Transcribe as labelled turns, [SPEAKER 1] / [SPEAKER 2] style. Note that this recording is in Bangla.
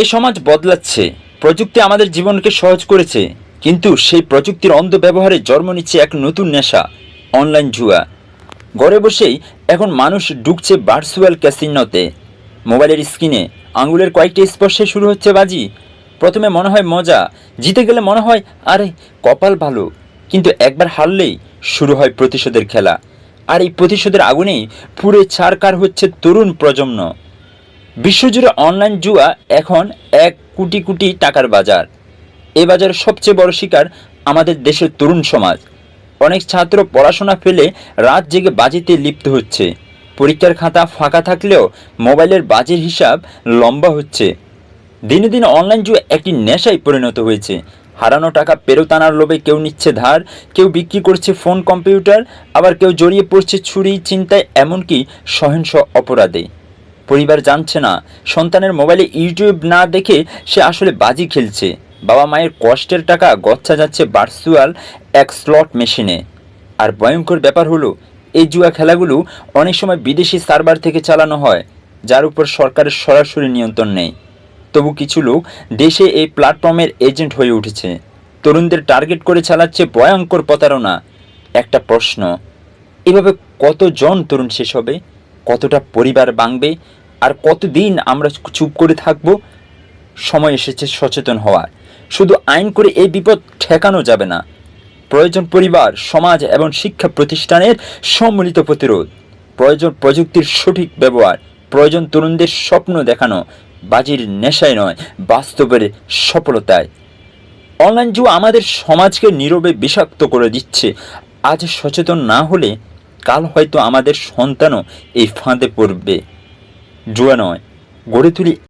[SPEAKER 1] এই সমাজ বদলাচ্ছে। প্রযুক্তি আমাদের জীবনকে সহজ করেছে, কিন্তু সেই প্রযুক্তির অন্ধ ব্যবহারে জন্ম নিচ্ছে এক নতুন নেশা, অনলাইন জুয়া। ঘরে বসেই এখন মানুষ ঢুকছে ভার্চুয়াল ক্যাসিনোতে মোবাইলের স্ক্রিনে আঙুলের কয়েকটি স্পর্শে শুরু হচ্ছে বাজি। প্রথমে মনে হয় মজা, জিতে গেলে মনে হয়, আরে, কপাল ভালো। কিন্তু একবার হারলেই শুরু হয় প্রতিশোধের খেলা। আর এই প্রতিশোধের আগুনেই পুরে ছাড়কার হচ্ছে তরুণ প্রজন্ম। বিশ্বজুড়ে অনলাইন জুয়া এখন এক কোটি কোটি টাকার বাজার। এ বাজারের সবচেয়ে বড় শিকার আমাদের দেশের তরুণ সমাজ। অনেক ছাত্র পড়াশোনা ফেলে রাত জেগে বাজিতে লিপ্ত হচ্ছে। পরীক্ষার খাতা ফাঁকা থাকলেও মোবাইলের বাজির হিসাব লম্বা হচ্ছে। দিনে দিনে অনলাইন জুয়া একটি নেশায় পরিণত হয়েছে। হারানো টাকা পেরোত আনার লোভে কেউ নিচ্ছে ধার, কেউ বিক্রি করছে ফোন, কম্পিউটার, আবার কেউ জড়িয়ে পড়ছে ছুরি, চিন্তায়, এমনকি সহিংস অপরাধে। পরিবার জানছে না। সন্তানের মোবাইলে ইউটিউব না দেখে সে আসলে বাজি খেলছে। বাবা মায়ের কষ্টের টাকা গচ্ছা যাচ্ছে ভার্চুয়াল এক স্লট মেশিনে আর ভয়ঙ্কর ব্যাপার হলো, এই জুয়া খেলাগুলো অনেক সময় বিদেশি সার্ভার থেকে চালানো হয়, যার উপর সরকারের সরাসরি নিয়ন্ত্রণ নেই। তবু কিছু লোক দেশে এই প্ল্যাটফর্মের এজেন্ট হয়ে উঠেছে। তরুণদের টার্গেট করে চালাচ্ছে ভয়ঙ্কর প্রতারণা। একটা প্রশ্ন, এভাবে কতজন তরুণ শেষ হবে? কতটা পরিবার ভাঙবে? আর কতদিন আমরা চুপ করে থাকব? সময় এসেছে সচেতন হওয়ার শুধু আইন করে এই বিপদ ঠেকানো যাবে না। প্রয়োজন পরিবার, সমাজ এবং শিক্ষা প্রতিষ্ঠানের সম্মিলিত প্রতিরোধ। প্রয়োজন প্রযুক্তির সঠিক ব্যবহার। প্রয়োজন তরুণদের স্বপ্ন দেখানো। বাজির নেশায় নয়, বাস্তবের সফলতায়। অনলাইন জুয়া আমাদের সমাজকে নীরবে বিষাক্ত করে দিচ্ছে। আজ সচেতন না হলে কাল হয়তো আমাদের সন্তানও এই ফাঁদে পড়বে। জুয়া নয়। গড়ে তুলি